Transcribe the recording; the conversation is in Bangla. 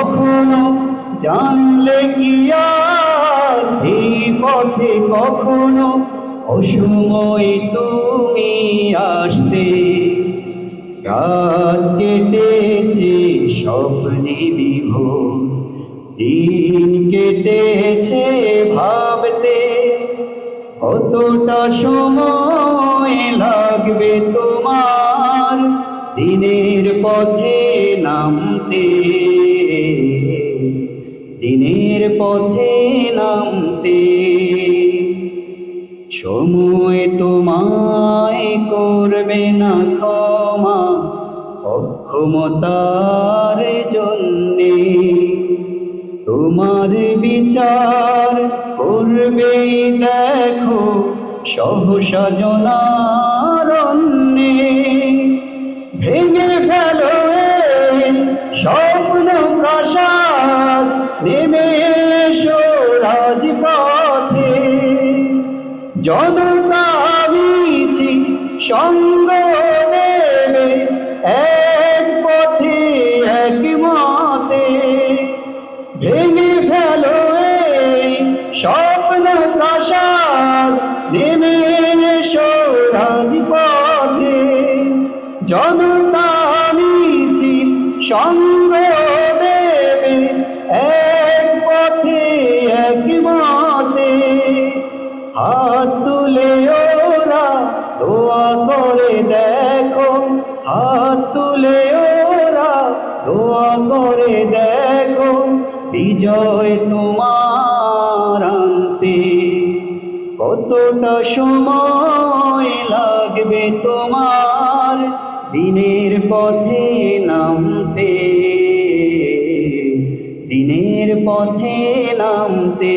কখনো জানলে কি পথে কখনো অসময় তুমি আসতে। রাত কেটেছে স্বপ্নে বিভোর, দিন কেটেছে ভাবতে। কতটা সময় লাগবে তোমার? দিনের পথে নামতে। দিনের পথে নামতে। সময় তোমায় করবে না ক্ষমা, অক্ষমতার জন্যে। তোমার বিচার করবে দেখো, সহসা নেমে এসো রাজপথে। জনতা মিছি সঙ্গ দেবে এক পথে, এক মতে। ভেঙে ফেলো স্বপ্ন প্রাসাদ, নেমে এসো রাজপথে। জনতা মিছিল সঙ্গ ওরা দোয়া করে দেখো, হাত তুলে ওরা দোয়া করে দেখো, বিজয় তোমার আনতে। কতটা সময় লাগবে তোমার দিনের পথে নামতে? দিনের পথে নামতে।